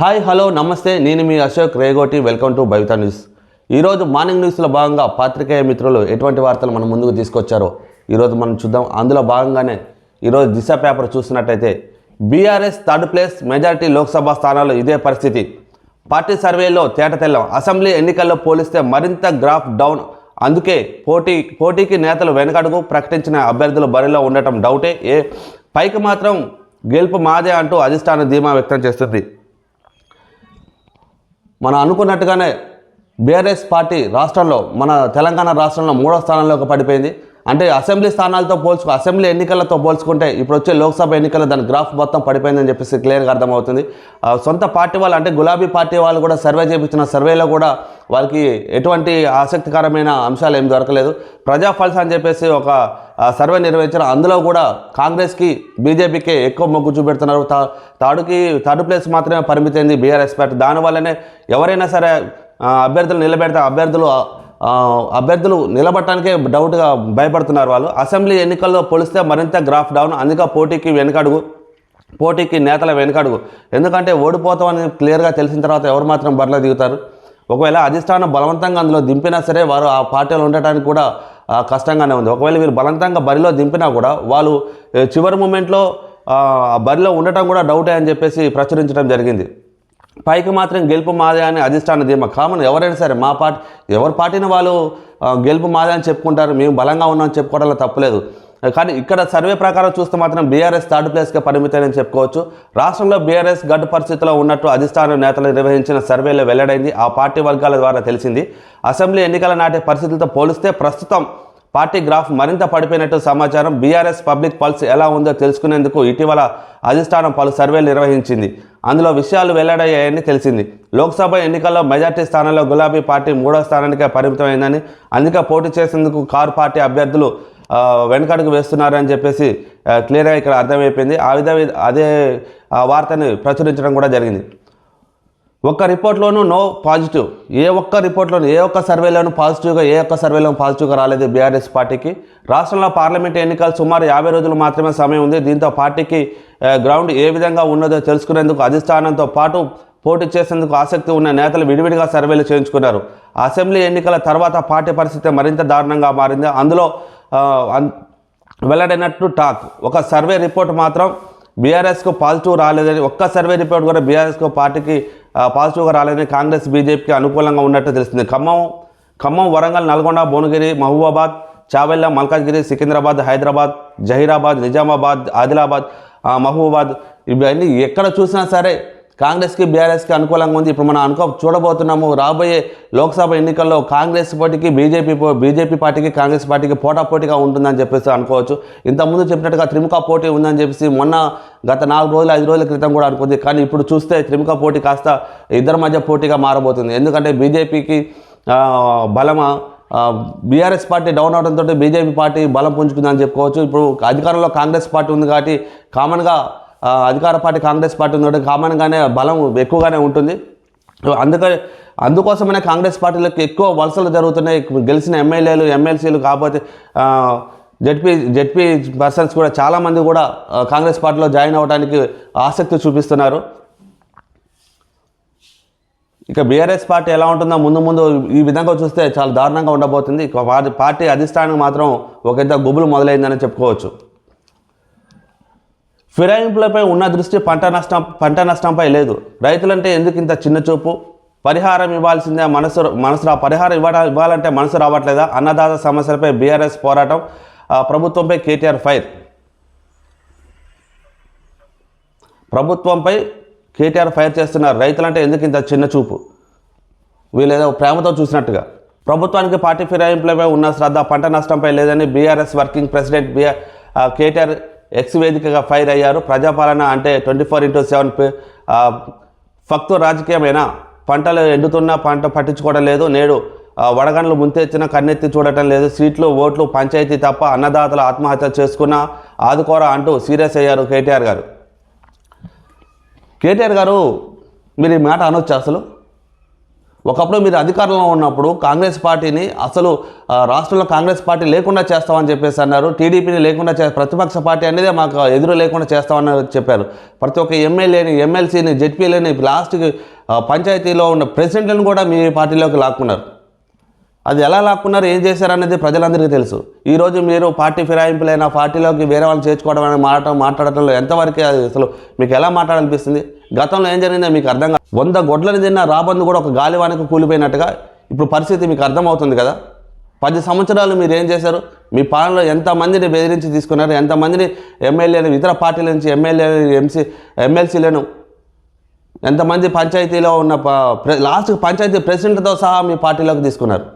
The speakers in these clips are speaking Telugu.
హాయ్ హలో నమస్తే. నేను మీ Ashok Regoti. Welcome to Bavitha news. ఈరోజు మార్నింగ్ న్యూస్లో భాగంగా పాత్రికేయ మిత్రులు ఎటువంటి వార్తలు మనం ముందుకు తీసుకొచ్చారో ఈరోజు మనం చూద్దాం. అందులో భాగంగానే ఈరోజు దిశ పేపర్ చూసినట్టయితే BRS third place majority Lok Sabha స్థానాల్లో ఇదే పరిస్థితి. పార్టీ సర్వేలో తేటతెల్లం అసెంబ్లీ ఎన్నికల్లో పోలిస్తే మరింత గ్రాఫ్ డౌన్. అందుకే పోటీ పోటీకి నేతలు వెనకడుగు ప్రకటించిన అభ్యర్థులు బరిలో ఉండటం డౌటే. ఏ పైకి మాత్రం గెలుపు మాదే అంటూ అధిష్టాన ధీమా వ్యక్తం చేస్తుంది. మనం అనుకున్నట్టుగానే బీఆర్ఎస్ పార్టీ రాష్ట్రంలో మన తెలంగాణ రాష్ట్రంలో మూడో స్థానంలోకి పడిపోయింది. అంటే అసెంబ్లీ స్థానాలతో పోల్చుకు అసెంబ్లీ ఎన్నికలతో పోల్చుకుంటే ఇప్పుడు వచ్చే లోక్సభ ఎన్నికల దాని గ్రాఫ్ మొత్తం పడిపోయిందని చెప్పేసి క్లియర్గా అర్థమవుతుంది. ఆ, సొంత పార్టీ వాళ్ళు అంటే గులాబీ పార్టీ వాళ్ళు కూడా సర్వే చేపించిన సర్వేలో కూడా వాళ్ళకి ఎటువంటి ఆసక్తికరమైన అంశాలు ఏం దొరకలేదు. ప్రజా ఫల్స్ అని చెప్పేసి ఒక సర్వే నిర్వహించారు అందులో కూడా కాంగ్రెస్కి బీజేపీకి ఎక్కువ మొగ్గు చూపెడుతున్నారు. తా తాడుకి థర్డ్ ప్లేస్ మాత్రమే పరిమితమైంది బీఆర్ఎస్ పార్టీ. దానివల్లనే ఎవరైనా సరే అభ్యర్థులు నిలబెడితే అభ్యర్థులు అభ్యర్థులు నిలబడటానికే డౌట్గా భయపడుతున్నారు వాళ్ళు. అసెంబ్లీ ఎన్నికల్లో పోలిస్తే మరింత గ్రాఫ్ డౌన్. అందుకే పోటీకి వెనకడుగు పోటీకి నేతల వెనకడుగు. ఎందుకంటే ఓడిపోతామని క్లియర్గా తెలిసిన తర్వాత ఎవరు మాత్రం బరిలో దిగుతారు? ఒకవేళ అధిష్టానం బలవంతంగా అందులో దింపినా సరే వారు ఆ పార్టీలో ఉండటానికి కూడా కష్టంగానే ఉంది. ఒకవేళ వీరు బలవంతంగా బరిలో దింపినా కూడా వాళ్ళు చివరి మూమెంట్లో ఆ, బరిలో ఉండటం కూడా డౌటే అని చెప్పేసి ప్రచురించడం జరిగింది. పైకి మాత్రం గెలుపు మాదే అని అధిష్టాన ధీమా. కామన్ ఎవరైనా సరే మా పార్టీ ఎవరి పార్టీని వాళ్ళు గెలుపు మాదే అని చెప్పుకుంటారు. మేము బలంగా ఉన్నామని చెప్పుకోవడంలో తప్పలేదు. కానీ ఇక్కడ సర్వే ప్రకారం చూస్తే మాత్రం బీఆర్ఎస్ థర్డ్ ప్లేస్గా పరిమితమని చెప్పుకోవచ్చు. రాష్ట్రంలో బీఆర్ఎస్ గడ్డు పరిస్థితిలో ఉన్నట్టు అధిష్టాన నేతలు నిర్వహించిన సర్వేలో వెల్లడైంది. ఆ పార్టీ వర్గాల ద్వారా తెలిసింది. అసెంబ్లీ ఎన్నికల నాటి పరిస్థితులతో పోలిస్తే ప్రస్తుతం పార్టీ గ్రాఫ్ మరింత పడిపోయినట్టు సమాచారం బీఆర్ఎస్ పబ్లిక్ పల్స్ ఎలా ఉందో తెలుసుకునేందుకు ఇటీవల అధిష్టానం పలు సర్వేలు నిర్వహించింది. అందులో విషయాలు వెల్లడయ్యాయని తెలిసింది. లోక్సభ ఎన్నికల్లో మెజార్టీ స్థానంలో గులాబీ పార్టీ మూడో స్థానానికే పరిమితమైందని అందుకే పోటీ చేసేందుకు కారు పార్టీ అభ్యర్థులు వెనకడుగు వేస్తున్నారని చెప్పేసి క్లియర్గా ఇక్కడ అర్థమైపోయింది. ఆ విధ అదే వార్తని ప్రచురించడం కూడా జరిగింది. ఒక్క రిపోర్ట్లోనూ నో పాజిటివ్. ఏ ఒక్క రిపోర్ట్లోనూ ఏ ఒక్క సర్వేలోనూ పాజిటివ్గా ఏ ఒక్క సర్వేలోనూ పాజిటివ్గా రాలేదు బీఆర్ఎస్ పార్టీకి. రాష్ట్రంలో పార్లమెంట్ ఎన్నికలు సుమారు యాభై రోజులు మాత్రమే సమయం ఉంది. దీంతో పార్టీకి గ్రౌండ్ ఏ విధంగా ఉన్నదో తెలుసుకునేందుకు అధిష్టానంతో పాటు పోటీ చేసేందుకు ఆసక్తి ఉన్న నేతలు విడివిడిగా సర్వేలు చేయించుకున్నారు. అసెంబ్లీ ఎన్నికల తర్వాత పార్టీ పరిస్థితి మరింత దారుణంగా మారింది. అందులో అన్- వెల్లడైనట్టు టాక్. ఒక సర్వే రిపోర్ట్ మాత్రం బీఆర్ఎస్కు పాజిటివ్ రాలేదని ఒక్క సర్వే రిపోర్ట్ కూడా బీఆర్ఎస్కు పార్టీకి పాజిటివ్గా రాలేదని కాంగ్రెస్ బీజేపీకి అనుకూలంగా ఉన్నట్టు తెలుస్తుంది. ఖమ్మం ఖమ్మం వరంగల్ నల్గొండ భువనగిరి మహబూబాబాద్ చావెల్ల మల్కాజ్గిరి సికింద్రాబాద్ హైదరాబాద్ జహీరాబాద్ నిజామాబాద్ ఆదిలాబాద్ మహబూబాబాద్ ఇవన్నీ ఎక్కడ చూసినా సరే కాంగ్రెస్కి బీఆర్ఎస్కి అనుకూలంగా ఉంది. ఇప్పుడు మనం అనుకో చూడబోతున్నాము రాబోయే లోక్సభ ఎన్నికల్లో కాంగ్రెస్ పార్టీకి బీజేపీ బీజేపీ పార్టీకి కాంగ్రెస్ పార్టీకి పోటాపోటీగా ఉంటుందని చెప్పేసి అనుకోవచ్చు. ఇంతకుముందు చెప్పినట్టుగా త్రిముఖ పోటీ ఉందని చెప్పేసి మొన్న గత నాలుగు రోజులు ఐదు రోజుల క్రితం కూడా అనుకుంది. కానీ ఇప్పుడు చూస్తే త్రిముఖ పోటీ కాస్త ఇద్దరి మధ్య పోటీగా మారబోతుంది. ఎందుకంటే బీజేపీకి బలమ బీఆర్ఎస్ పార్టీ డౌన్ అవడంతో బీజేపీ పార్టీ బలం పుంజుకుందని చెప్పుకోవచ్చు. ఇప్పుడు అధికారంలో కాంగ్రెస్ పార్టీ ఉంది కాబట్టి కామన్గా అధికార పార్టీ కాంగ్రెస్ పార్టీ ఉండడం కామన్గానే బలం ఎక్కువగానే ఉంటుంది. అందుకని అందుకోసమనే కాంగ్రెస్ పార్టీలకు ఎక్కువ వలసలు జరుగుతున్నాయి. గెలిచిన ఎమ్మెల్యేలు ఎమ్మెల్సీలు కాకపోతే జడ్పీ జడ్పీ పర్సన్స్ కూడా చాలామంది కూడా కాంగ్రెస్ పార్టీలో జాయిన్ అవ్వడానికి ఆసక్తి చూపిస్తున్నారు. ఇక బీఆర్ఎస్ పార్టీ ఎలా ఉంటుందో ముందు ముందు ఈ విధంగా చూస్తే చాలా దారుణంగా ఉండబోతుంది. పార్టీ అధిష్టానం మాత్రం ఒక ఇద్దరు గుబులు మొదలైందని చెప్పుకోవచ్చు. ఫిరాయింపులపై ఉన్న దృష్టి పంట నష్టం పంట నష్టంపై లేదు. రైతులంటే ఎందుకు ఇంత చిన్న చూపు? పరిహారం ఇవ్వాల్సిందే మనసు మనసు పరిహారం ఇవ్వడా ఇవ్వాలంటే మనసు రావట్లేదా? అన్నదాత సమస్యలపై బీఆర్ఎస్ పోరాటం ఆ, ప్రభుత్వంపై కేటీఆర్ ఫైర్. ప్రభుత్వంపై కేటీఆర్ ఫైర్ చేస్తున్నారు రైతులంటే ఎందుకు ఇంత చిన్న చూపు? వీళ్ళు ఏదో ప్రేమతో చూసినట్టుగా. ప్రభుత్వానికి పార్టీ ఫిరాయింపులపై ఉన్న శ్రద్ధ పంట నష్టంపై లేదని BRS working president BR KTR X వేదికగా ఫైర్ అయ్యారు. ప్రజాపాలన అంటే ట్వంటీ ఫోర్ ఇంటూ సెవెన్ ఫక్తు రాజకీయమైన? పంటలు ఎండుతున్నా పంట పట్టించుకోవడం లేదు. నేడు వడగండ్లు ముంతెచ్చిన కన్నెత్తి చూడటం లేదు. సీట్లు ఓట్లు పంచాయతీ తప్ప అన్నదాతలు ఆత్మహత్య చేసుకున్న ఆదుకోరా అంటూ సీరియస్ అయ్యారు కేటీఆర్ గారు. కేటీఆర్ గారు మీరు ఈ మాట అనొచ్చు అసలు? ఒకప్పుడు మీరు అధికారంలో ఉన్నప్పుడు కాంగ్రెస్ పార్టీని అసలు రాష్ట్రంలో కాంగ్రెస్ పార్టీ లేకుండా చేస్తామని చెప్పేసి అన్నారు. టీడీపీని లేకుండా చే ప్రతిపక్ష పార్టీ అనేది మాకు ఎదురు లేకుండా చేస్తామని చెప్పారు. ప్రతి ఒక్క ఎమ్మెల్యేని ఎమ్మెల్సీని జెడ్పీలని లాస్ట్కి పంచాయతీలో ఉన్న ప్రెసిడెంట్లను కూడా మీ పార్టీలోకి లాక్కున్నారు. అది ఎలా లాక్కున్నారు ఏం చేశారు అనేది ప్రజలందరికీ తెలుసు. ఈరోజు మీరు పార్టీ ఫిరాయింపులైన పార్టీలోకి వేరే వాళ్ళని చేర్చుకోవడం అనేది మాట్లాడటం మాట్లాడటంలో ఎంతవరకు అది అసలు మీకు ఎలా మాట్లాడాలనిపిస్తుంది? గతంలో ఏం జరిగిందో మీకు అర్థం కాదు. వంద గొడ్లను తిన్న రాబందు కూడా ఒక గాలివానికి కూలిపోయినట్టుగా ఇప్పుడు పరిస్థితి మీకు అర్థమవుతుంది కదా? పది సంవత్సరాలు మీరు ఏం చేశారు? మీ పాలనలో ఎంతమందిని బెదిరించి తీసుకున్నారు? ఎంతమందిని ఎమ్మెల్యేలు ఇతర పార్టీల నుంచి ఎమ్మెల్యేలు ఎంసీ ఎమ్మెల్సీలను ఎంతమంది పంచాయతీలో ఉన్న ప- లాస్ట్ పంచాయతీ ప్రెసిడెంట్తో సహా మీ పార్టీలోకి తీసుకున్నారు?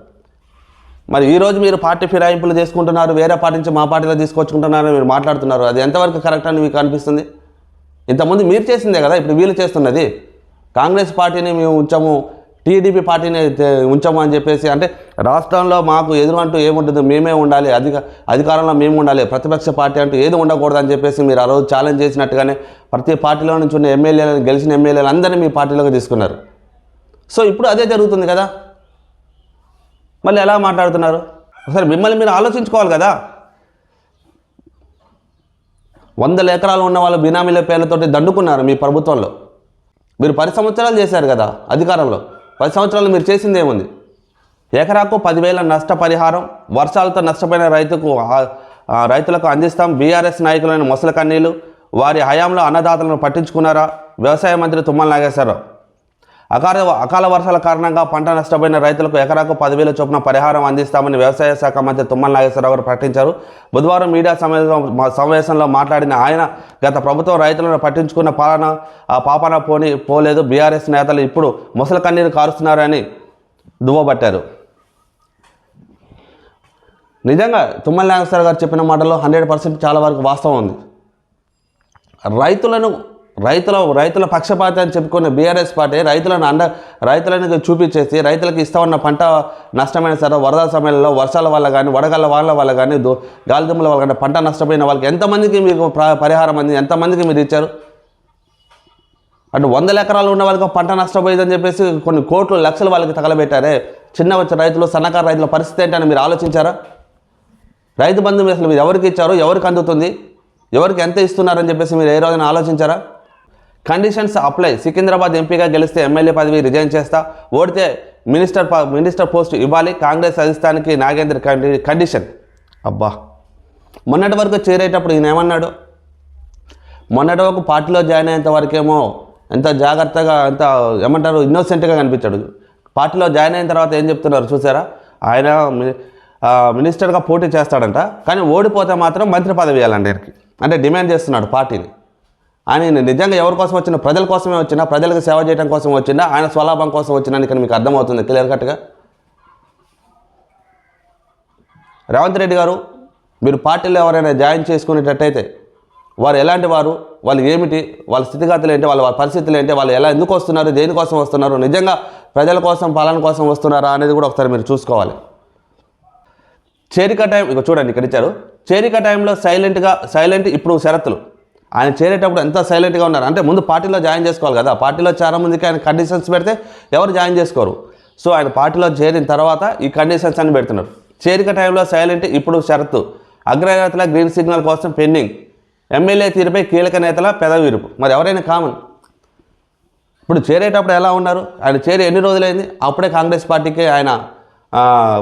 మరి ఈరోజు మీరు పార్టీ ఫిరాయింపులు చేసుకుంటున్నారు వేరే పార్టీ నుంచి మా పార్టీలో తీసుకొచ్చుకుంటున్నారు మీరు మాట్లాడుతున్నారు. అది ఎంతవరకు కరెక్ట్ అని మీకు అనిపిస్తుంది? ఇంతకుముందు మీరు చేసిందే కదా ఇప్పుడు వీళ్ళు చేస్తున్నది. కాంగ్రెస్ పార్టీని మేము ఉంచాము టీడీపీ పార్టీని ఉంచాము అని చెప్పేసి అంటే రాష్ట్రంలో మాకు ఎదురు అంటూ ఏముంటుందో మేమే ఉండాలి అధిక అధికారంలో మేము ఉండాలి ప్రతిపక్ష పార్టీ అంటూ ఏది ఉండకూడదు అని చెప్పేసి మీరు ఆ రోజు ఛాలెంజ్ చేసినట్టుగానే ప్రతి పార్టీలో నుంచి ఉన్న ఎమ్మెల్యేలను గెలిచిన ఎమ్మెల్యేలు అందరినీ మీ పార్టీలోకి తీసుకున్నారు. సో ఇప్పుడు అదే జరుగుతుంది కదా. మళ్ళీ ఎలా మాట్లాడుతున్నారు? ఒకసారి మిమ్మల్ని మీరు ఆలోచించుకోవాలి కదా. వందల ఎకరాలు ఉన్న వాళ్ళు బినామీల పేర్లతోటి దండుకున్నారు మీ ప్రభుత్వంలో. మీరు పది సంవత్సరాలు చేశారు కదా అధికారంలో. పది సంవత్సరాలు మీరు చేసింది ఏముంది ఎకరాకు పదివేల నష్టపరిహారం వర్షాలతో నష్టపోయిన రైతుకు రైతులకు అందిస్తాం బీఆర్ఎస్ నాయకులైన మొసల కన్నీలు వారి హయాంలో అన్నదాతలను పట్టించుకున్నారా? వ్యవసాయ మంత్రి తుమ్మల నాగేశ్వరరావు. అకాల అకాల వర్షాల కారణంగా పంట నష్టపోయిన రైతులకు ఎకరాకు పదివేల చొప్పున పరిహారం అందిస్తామని వ్యవసాయ శాఖ మంత్రి తుమ్మల నాగేశ్వరరావు గారు ప్రకటించారు. బుధవారం మీడియా సమావేశం సమావేశంలో మాట్లాడిన ఆయన గత ప్రభుత్వం రైతులను పట్టించుకున్న పాలన ఆ పాపన పోని పోలేదు. బీఆర్ఎస్ నేతలు ఇప్పుడు ముసలి కన్నీరు కారుస్తున్నారని దువ్వబట్టారు. నిజంగా తుమ్మల నాగేశ్వర గారు చెప్పిన మాటలో హండ్రెడ్ పర్సెంట్ చాలా వరకు వాస్తవం ఉంది. రైతులను రైతుల రైతుల పక్షపాతి అని చెప్పుకునే బీఆర్ఎస్ పార్టీ రైతులను అండ రైతులను చూపించేసి రైతులకు ఇస్తామన్న పంట నష్టమైన సరే వరద సమయంలో వర్షాల వల్ల కానీ వడగళ్ళ వాళ్ళ వల్ల కానీ దో వల్ల కానీ పంట నష్టపోయిన వాళ్ళకి ఎంతమందికి మీకు పరిహారం అంది ఎంతమందికి మీరు ఇచ్చారు? అంటే వందల ఎకరాలు ఉన్న వాళ్ళకి పంట నష్టపోయిందని చెప్పేసి కొన్ని కోట్లు లక్షలు వాళ్ళకి తగలబెట్టారే. చిన్న వచ్చిన రైతులు సన్నకారు రైతుల పరిస్థితి ఏంటని మీరు ఆలోచించారా? రైతు బంధు అసలు మీరు ఎవరికి ఇచ్చారు ఎవరికి అందుతుంది ఎవరికి ఎంత ఇస్తున్నారని చెప్పేసి మీరు ఏ రోజున ఆలోచించారా? కండిషన్స్ అప్లై సికింద్రాబాద్ ఎంపీగా గెలిస్తే ఎమ్మెల్యే పదవి రిజైన్ చేస్తా. ఓడితే మినిస్టర్ మినిస్టర్ పోస్ట్ ఇవ్వాలి. కాంగ్రెస్ అధిష్టానికి నాగేంద్ర కండి- కండిషన్ అబ్బా. మొన్నటి వరకు చేరేటప్పుడు ఈయన ఏమన్నాడు? మొన్నటి వరకు పార్టీలో జాయిన్ అయ్యేంత వరకేమో ఎంత జాగ్రత్తగా ఎంత ఏమంటారు ఇన్నోసెంట్గా కనిపించాడు. పార్టీలో జాయిన్ అయిన తర్వాత ఏం చెప్తున్నారు చూసారా? ఆయన మి- మినిస్టర్గా పోటీ చేస్తాడంట. కానీ ఓడిపోతే మాత్రం మంత్రి పదవి ఇవ్వాలండి ఆయనకి. అంటే డిమాండ్ చేస్తున్నాడు పార్టీని. ఆయన నిజంగా ఎవరి కోసం వచ్చినా ప్రజల కోసమే వచ్చినా ప్రజలకు సేవ చేయడం కోసం వచ్చినా ఆయన స్వలాభం కోసం వచ్చినా ఇక్కడ మీకు అర్థమవుతుంది. క్లియర్ కట్గా రేవంత్ రెడ్డి గారు మీరు పార్టీలో ఎవరైనా జాయిన్ చేసుకునేటట్టయితే వారు ఎలాంటి వారు వాళ్ళు ఏమిటి వాళ్ళ స్థితిగతులు ఏంటి వాళ్ళ వాళ్ళ పరిస్థితులు ఏంటి వాళ్ళు ఎలా ఎందుకు వస్తున్నారు దేనికోసం వస్తున్నారు నిజంగా ప్రజల కోసం పాలన కోసం వస్తున్నారా అనేది కూడా ఒకసారి మీరు చూసుకోవాలి. చేరిక టైం ఇక చూడండి ఇక్కడ ఇచ్చారు. చేరిక టైంలో సైలెంట్గా సైలెంట్ ఇప్పుడు షరతులు ఆయన చేరేటప్పుడు ఎంత సైలెంట్గా ఉన్నారు? అంటే ముందు పార్టీలో జాయిన్ చేసుకోవాలి కదా. పార్టీలో చాలా మందికి ఆయన కండిషన్స్ పెడితే ఎవరు జాయిన్ చేసుకోరు. సో ఆయన పార్టీలో చేరిన తర్వాత ఈ కండిషన్స్ అని పెడుతున్నారు. చేరిక టైంలో సైలెంట్ ఇప్పుడు షరతు. అగ్రనేతల గ్రీన్ సిగ్నల్ కోసం పెండింగ్. ఎమ్మెల్యే తీరుపై కీలక నేతల పెదవి విరుపు. మరి ఎవరైనా కామన్? ఇప్పుడు చేరేటప్పుడు ఎలా ఉన్నారు? ఆయన చేరి ఎన్ని రోజులైంది? అప్పుడే కాంగ్రెస్ పార్టీకి ఆయన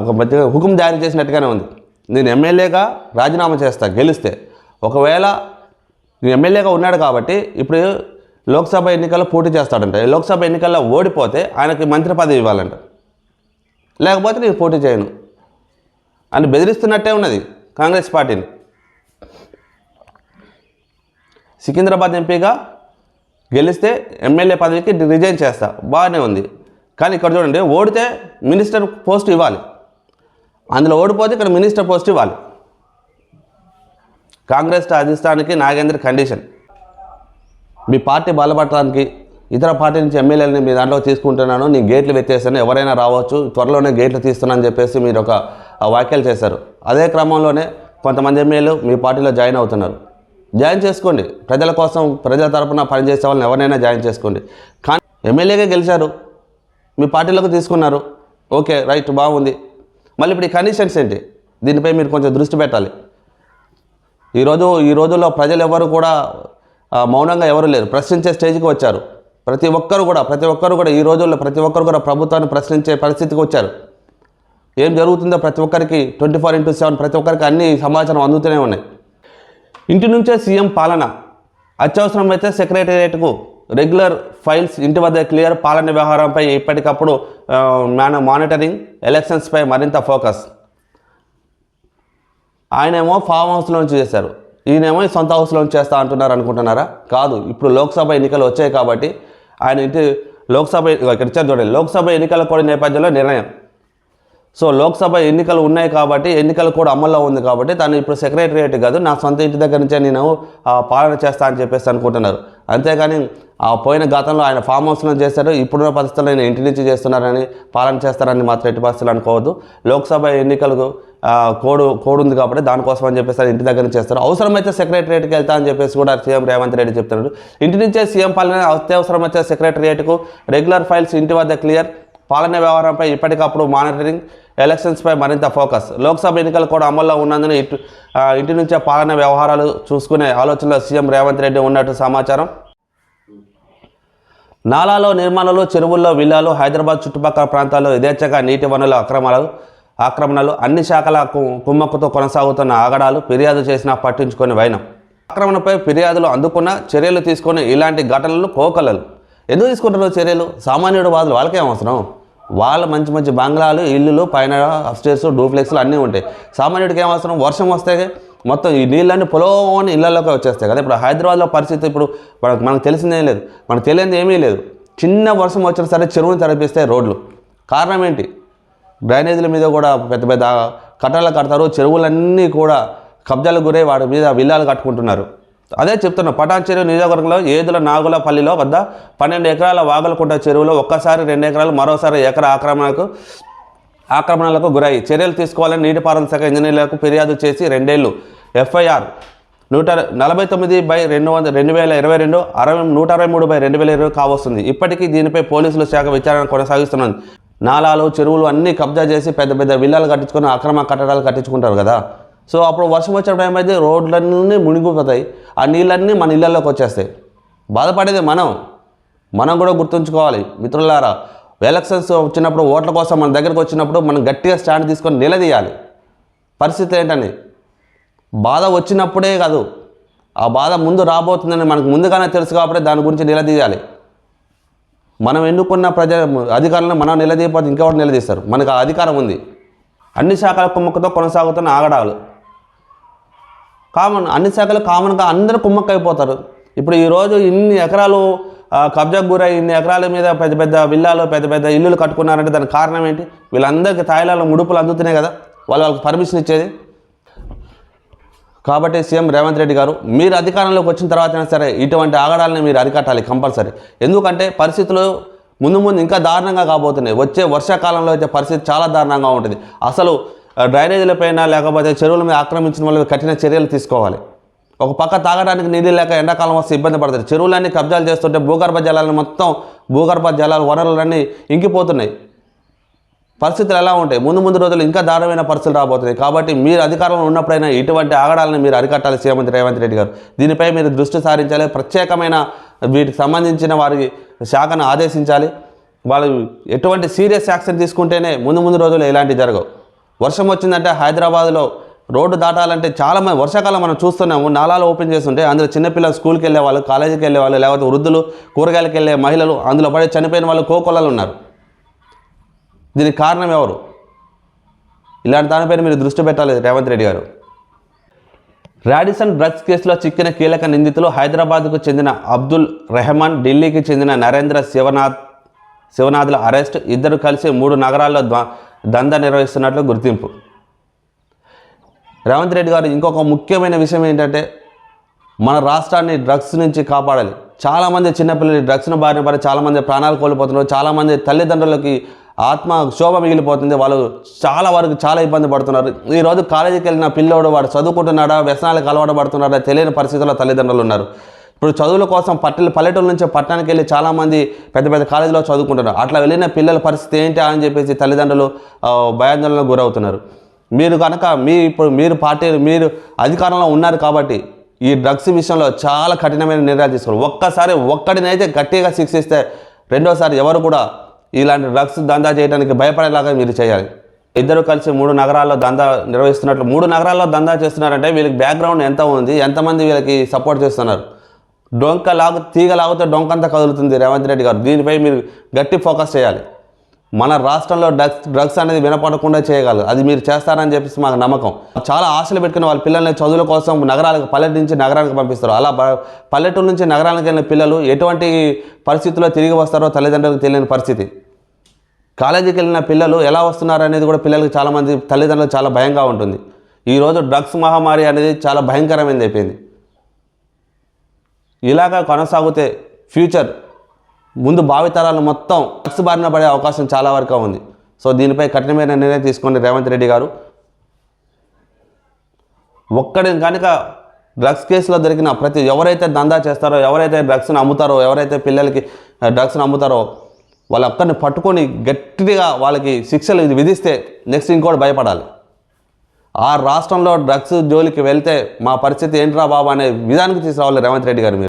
ఒక మధ్య హుకుం జారీ చేసినట్టుగానే ఉంది. నేను ఎమ్మెల్యేగా రాజీనామా చేస్తా గెలిస్తే. ఒకవేళ ఎమ్మెల్యేగా ఉన్నాడు కాబట్టి ఇప్పుడు లోక్సభ ఎన్నికల్లో పోటీ చేస్తాడంట. లోక్సభ ఎన్నికల్లో ఓడిపోతే ఆయనకి మంత్రి పదవి ఇవ్వాలంట. లేకపోతే నేను పోటీ చేయను. అని బెదిరిస్తున్నట్టే ఉన్నది కాంగ్రెస్ పార్టీని. సికింద్రాబాద్ ఎంపీగా గెలిస్తే ఎమ్మెల్యే పదవికి రిజైన్ చేస్తా. బాగానే ఉంది. కానీ ఇక్కడ చూడండి ఓడితే మినిస్టర్ పోస్ట్ ఇవ్వాలి. అందులో ఓడిపోతే ఇక్కడ మినిస్టర్ పోస్ట్ ఇవ్వాలి. కాంగ్రెస్ అధిష్టానికి నాగేంద్ర కండిషన్. మీ పార్టీ బలపడటానికి ఇతర పార్టీ నుంచి ఎమ్మెల్యేలని మీ దాంట్లో తీసుకుంటున్నాను నేను గేట్లు పెట్టేస్తాను ఎవరైనా రావచ్చు త్వరలోనే గేట్లు తీస్తున్నాను చెప్పేసి మీరు ఒక వ్యాఖ్యలు చేశారు. అదే క్రమంలోనే కొంతమంది ఎమ్మెల్యేలు మీ పార్టీలో జాయిన్ అవుతున్నారు. జాయిన్ చేసుకోండి. ప్రజల కోసం ప్రజల తరపున పనిచేసే వాళ్ళని ఎవరైనా జాయిన్ చేసుకోండి. కానీ ఎమ్మెల్యేగా గెలిచారు. మీ పార్టీలోకి తీసుకున్నారు. ఓకే రైట్ బాగుంది. మళ్ళీ ఇప్పుడు ఈ కండిషన్స్ ఏంటి? దీనిపై మీరు కొంచెం దృష్టి పెట్టాలి. ఈరోజు ఈ రోజుల్లో ప్రజలు ఎవరు కూడా మౌనంగా ఎవరు లేరు. ప్రశ్నించే స్టేజ్కి వచ్చారు. ప్రతి ఒక్కరు కూడా ప్రతి ఒక్కరు కూడా ఈ రోజుల్లో ప్రతి ఒక్కరు కూడా ప్రభుత్వాన్ని ప్రశ్నించే పరిస్థితికి వచ్చారు. ఏం జరుగుతుందో ప్రతి ఒక్కరికి ట్వంటీ ఫోర్ ఇంటూ సెవెన్ ప్రతి ఒక్కరికి అన్ని సమాచారం అందుతూనే ఉన్నాయి. ఇంటి నుంచే సీఎం పాలన. అత్యవసరమైతే సెక్రటేరియట్కు రెగ్యులర్ ఫైల్స్ ఇంటి వద్ద క్లియర్ పాలన వ్యవహారంపై ఎప్పటికప్పుడు ఆ, మన మానిటరింగ్ ఎలక్షన్స్పై మరింత ఫోకస్. ఆయనేమో ఫామ్ హౌస్లో నుంచి చేశారు. ఈయనేమో సొంత హౌస్లో నుంచి చేస్తా అంటున్నారు అనుకుంటున్నారా? కాదు. ఇప్పుడు లోక్సభ ఎన్నికలు వచ్చాయి కాబట్టి ఆయన ఇంటి లోక్సభ ఇక్కడ చూడండి. లోక్సభ ఎన్నికల కూడా నేపథ్యంలో నిర్ణయం. సో లోక్సభ ఎన్నికలు ఉన్నాయి కాబట్టి ఎన్నికలు కూడా అమల్లో ఉంది కాబట్టి తను ఇప్పుడు సెక్రటరియట్ కాదు నా సొంత ఇంటి దగ్గర నుంచే నేను పాలన చేస్తా అని చెప్పేసి అనుకుంటున్నారు. అంతేగాని ఆ పోయిన గతంలో ఆయన ఫామ్ హౌస్లో చేశారు ఇప్పుడున్న పరిస్థితుల్లో ఆయన ఇంటి నుంచి చేస్తున్నారని పాలన చేస్తారని మాత్రం ఎట్టి పరిస్థితులు అనుకోవద్దు. లోక్సభ ఎన్నికలకు కోడ్ కోడ్ ఉంది కాబట్టి దానికోసం అని చెప్పేసి ఇంటి దగ్గర నుంచి చేస్తారు. అవసరమైతే సెక్రటరియట్కి వెళ్తా అని చెప్పేసి కూడా సీఎం రేవంత్ రెడ్డి చెప్తున్నారు ఇంటి నుంచే సీఎం పాలన అత్యవసరమైతే సెక్రటరియట్కు రెగ్యులర్ ఫైల్స్ ఇంటి వద్ద క్లియర్. పాలన వ్యవహారంపై ఇప్పటికప్పుడు మానిటరింగ్ ఎలక్షన్స్పై మరింత ఫోకస్ లోక్సభ ఎన్నికలు కూడా అమల్లో ఉన్నందున ఇటు ఇంటి నుంచే పాలన వ్యవహారాలు చూసుకునే ఆలోచనలో సీఎం రేవంత్ రెడ్డి ఉన్నట్టు సమాచారం. నాలాలో నిర్మాణాలు చెరువుల్లో విల్లాలు హైదరాబాద్ చుట్టుపక్కల ప్రాంతాల్లో యథేచ్ఛగా నీటి వనరుల అక్రమాలు ఆక్రమణలు అన్ని శాఖల కు- కుమ్మక్కుతో కొనసాగుతున్న ఆగడాలు ఫిర్యాదు చేసినా పట్టించుకొని వైనం. ఆక్రమణపై ఫిర్యాదులు అందుకున్న చర్యలు తీసుకొని ఇలాంటి ఘటనలు కోకలలు. ఎందుకు తీసుకుంటారు చర్యలు? సామాన్యుడు బాధలు వాళ్ళకేం అవసరం? వాళ్ళ మంచి మంచి బంగ్లాలు ఇల్లులు పైన అప్స్టేర్స్ డూప్లెక్స్లు అన్నీ ఉంటాయి. సామాన్యుడికి ఏం అవసరం? వర్షం వస్తే మొత్తం ఈ నీళ్ళన్నీ పొలోని ఇళ్ళలోకి వచ్చేస్తాయి కదా. ఇప్పుడు హైదరాబాద్లో పరిస్థితి ఇప్పుడు మనకు మనకు తెలిసిందేం లేదు. మనకు తెలియదు ఏమీ లేదు. చిన్న వర్షం వచ్చినా సరే చెరువుని తరపిస్తాయి రోడ్లు. కారణం ఏంటి? డ్రైనేజీల మీద కూడా పెద్ద పెద్ద కట్టలు కడతారు. చెరువులన్నీ కూడా కబ్జాలకు గురై వాటి మీద విల్లాలు కట్టుకుంటున్నారు. అదే చెప్తున్నా పటాన్ చెరువు నియోజకవర్గంలో ఏదుల నాగులపల్లిలో వద్ద పన్నెండు ఎకరాల వాగలకుంట చెరువులో ఒక్కసారి రెండు ఎకరాలు మరోసారి ఎకర ఆక్రమణకు ఆక్రమణలకు గురై చర్యలు తీసుకోవాలని నీటిపారుదల శాఖ ఇంజనీర్లకు ఫిర్యాదు చేసి రెండేళ్ళు. ఎఫ్ఐఆర్ నూట నలభై తొమ్మిది బై రెండు వందల రెండు వేల ఇరవై రెండు అరవై నూట అరవై మూడు బై రెండు వేల ఇరవై కావస్తుంది. ఇప్పటికీ దీనిపై పోలీసుల శాఖ విచారణ కొనసాగిస్తున్నది. నాలాలు చెరువులు అన్నీ కబ్జా చేసి పెద్ద పెద్ద విల్లాలు కట్టించుకొని అక్రమ కట్టడాలు కట్టించుకుంటారు కదా. సో అప్పుడు వర్షం వచ్చినప్పుడు ఏమైతే రోడ్లన్నీ మునిగిపోతాయి. ఆ నీళ్ళన్నీ మన ఇళ్ళల్లోకి వచ్చేస్తాయి. బాధపడేది మనం. మనం కూడా గుర్తుంచుకోవాలి. మిత్రులారా ఎలక్షన్స్ వచ్చినప్పుడు ఓట్ల కోసం మన దగ్గరకు వచ్చినప్పుడు మనం గట్టిగా స్టాండ్ తీసుకొని నిలదీయాలి. పరిస్థితి ఏంటని? బాధ వచ్చినప్పుడే కాదు. ఆ బాధ ముందు రాబోతుందని మనకు ముందుగానే తెలుసు కాబట్టి దాని గురించి నిలదీయాలి. మనం ఎన్నుకున్న ప్రజ అధికారులను మనం నిలదీయకపోతే ఇంకెవరు నిలదీస్తారు? మనకు ఆ అధికారం ఉంది. అన్ని శాఖల కుమ్మకతో కొనసాగుతున్న ఆగడాలు. కామన్ అన్ని శాఖలు కామన్గా అందరూ కుమ్మక్కైపోతారు ఇప్పుడు ఈరోజు ఇన్ని ఎకరాలు ఆ, కబ్జాకు గురై ఇన్ని ఎకరాల మీద పెద్ద పెద్ద విల్లాలు పెద్ద పెద్ద ఇల్లులు కట్టుకున్నారంటే దానికి కారణం ఏంటి? వీళ్ళందరికీ తాయిలాలు ముడుపులు అందుతున్నాయి కదా వాళ్ళు వాళ్ళకి పర్మిషన్ ఇచ్చేది. కాబట్టి సీఎం రేవంత్ రెడ్డి గారు మీరు అధికారంలోకి వచ్చిన తర్వాతైనా సరే ఇటువంటి ఆగడాలని మీరు అరికట్టాలి కంపల్సరీ. ఎందుకంటే పరిస్థితులు ముందు ముందు ఇంకా దారుణంగా కాబోతున్నాయి. వచ్చే వర్షాకాలంలో అయితే పరిస్థితి చాలా దారుణంగా ఉంటుంది. అసలు ఆ, డ్రైనేజీల పైన లేకపోతే చెరువుల మీద ఆక్రమించిన వాళ్ళకి కఠిన చర్యలు తీసుకోవాలి. ఒక పక్క తాగడానికి నీళ్ళు లేక ఎండాకాలం వస్తే ఇబ్బంది పడుతుంది చెరువులన్నీ కబ్జాలు చేస్తుంటే భూగర్భ జలాలను మొత్తం భూగర్భ జలాలు వనరులన్నీ ఇంకిపోతున్నాయి. పరిస్థితులు ఎలా ఉంటాయి? ముందు ముందు రోజులు ఇంకా దారుణమైన పరిస్థితులు రాబోతున్నాయి. కాబట్టి మీరు అధికారంలో ఉన్నప్పుడైనా ఇటువంటి ఆగడాలను మీరు అరికట్టాలి సీఎం రేవంత్ రెడ్డి గారు. దీనిపై మీరు దృష్టి సారించాలి. ప్రత్యేకమైన వీటికి సంబంధించిన వారి శాఖను ఆదేశించాలి. వాళ్ళు ఎటువంటి సీరియస్ యాక్షన్ తీసుకుంటేనే ముందు ముందు రోజులు ఇలాంటివి జరగవు. వర్షం వచ్చిందంటే హైదరాబాద్లో రోడ్డు దాటాలంటే చాలామంది వర్షాకాలం మనం చూస్తున్నాము. నాలాలు ఓపెన్ చేస్తుంటే అందులో చిన్నపిల్లలు స్కూల్కి వెళ్ళే వాళ్ళు కాలేజీకి వెళ్ళే వాళ్ళు లేకపోతే వృద్ధులు కూరగాయలకు వెళ్ళే మహిళలు అందులో పడి చనిపోయిన వాళ్ళు కోకొల్లలు ఉన్నారు. దీనికి కారణం ఎవరు? ఇలాంటి దానిపైన మీరు దృష్టి పెట్టాలి రేవంత్ రెడ్డి గారు. రాడిసన్ డ్రగ్స్ కేసులో చిక్కిన కీలక నిందితులు హైదరాబాద్కు చెందిన అబ్దుల్ రెహమాన్ ఢిల్లీకి చెందిన నరేంద్ర శివనాథ్ శివనాథుల అరెస్ట్ ఇద్దరు కలిసి మూడు నగరాల్లో దంద నిర్వహిస్తున్నట్లు గుర్తింపు. రేవంత్ రెడ్డి గారు ఇంకొక ముఖ్యమైన విషయం ఏంటంటే మన రాష్ట్రాన్ని డ్రగ్స్ నుంచి కాపాడాలి. చాలామంది చిన్నపిల్లలు డ్రగ్స్ను బారిన పడి చాలామంది ప్రాణాలు కోల్పోతున్నారు. చాలామంది తల్లిదండ్రులకి ఆత్మ క్షోభ మిగిలిపోతుంది. వాళ్ళు చాలా వరకు చాలా ఇబ్బంది పడుతున్నారు. ఈరోజు కాలేజీకి వెళ్ళిన పిల్లోడు వాడు చదువుకుంటున్నాడా? వ్యసనాలకు అలవాటు పడుతున్నాడా? తెలియని పరిస్థితుల్లో తల్లిదండ్రులు ఉన్నారు. ఇప్పుడు చదువుల కోసం పట్టణ పల్లెటూరు నుంచి పట్టణానికి వెళ్ళి చాలామంది పెద్ద పెద్ద కాలేజీలో చదువుకుంటున్నారు. అట్లా వెళ్ళిన పిల్లల పరిస్థితి ఏంటి అని చెప్పేసి తల్లిదండ్రులు భయాందోళనకు గురవుతున్నారు. మీరు కనుక మీ ఇప్పుడు మీరు పార్టీ మీరు అధికారంలో ఉన్నారు కాబట్టి ఈ డ్రగ్స్ విషయంలో చాలా కఠినమైన నిర్ణయాలు తీసుకోవాలి. ఒక్కసారి ఒక్కడినైతే గట్టిగా శిక్షిస్తే రెండోసారి ఎవరు కూడా ఇలాంటి డ్రగ్స్ దందా చేయడానికి భయపడేలాగా మీరు చేయాలి. ఇద్దరు కలిసి మూడు నగరాల్లో దందా నిర్వహిస్తున్నట్లు మూడు నగరాల్లో దందా చేస్తున్నారంటే వీళ్ళకి బ్యాక్గ్రౌండ్ ఎంత ఉంది ఎంతమంది వీళ్ళకి సపోర్ట్ చేస్తున్నారు? డొంక లాగు తీగ లాగితే డొంకంతా కదులుతుంది రేవంత్ రెడ్డి గారు. దీనిపై మీరు గట్టి ఫోకస్ చేయాలి. మన రాష్ట్రంలో డ్రగ్స్ డ్రగ్స్ అనేది వినపడకుండా చేయగలరు. అది మీరు చేస్తారని చెప్పేసి మాకు నమ్మకం. చాలా ఆశలు పెట్టుకుని వాళ్ళ పిల్లల్ని చదువుల కోసం నగరాలకు పల్లెటి నుంచి నగరానికి పంపిస్తారు. అలా పల్లెటూరు నుంచి నగరానికి వెళ్ళిన పిల్లలు ఎటువంటి పరిస్థితుల్లో తిరిగి వస్తారో తల్లిదండ్రులకు తెలియని పరిస్థితి. కాలేజీకి వెళ్ళిన పిల్లలు ఎలా వస్తున్నారు అనేది కూడా పిల్లలకు చాలామంది తల్లిదండ్రులకు చాలా భయంగా ఉంటుంది. ఈరోజు డ్రగ్స్ మహమ్మారి అనేది చాలా భయంకరమైనది అయిపోయింది. ఇలాగా కొనసాగితే ఫ్యూచర్ ముందు భావితరాలు మొత్తం డ్రగ్స్ బారిన పడే అవకాశం చాలా వరకు ఉంది. సో దీనిపై కఠినమైన నిర్ణయం తీసుకోండి రేవంత్ రెడ్డి గారు. ఒక్కడి కనుక డ్రగ్స్ కేసులో దొరికిన ప్రతి ఎవరైతే దందా చేస్తారో ఎవరైతే డ్రగ్స్ని అమ్ముతారో ఎవరైతే పిల్లలకి డ్రగ్స్ని అమ్ముతారో వాళ్ళ ఒక్కరిని పట్టుకొని గట్టిగా వాళ్ళకి శిక్షలు విధిస్తే నెక్స్ట్ ఇంకోటి భయపడాలి. ఆ రాష్ట్రంలో డ్రగ్స్ జోలికి వెళ్తే మా పరిస్థితి ఏంట్రా బాబు అనే విధానికి తీసుకురావాలి రేవంత్ రెడ్డి గారు మీరు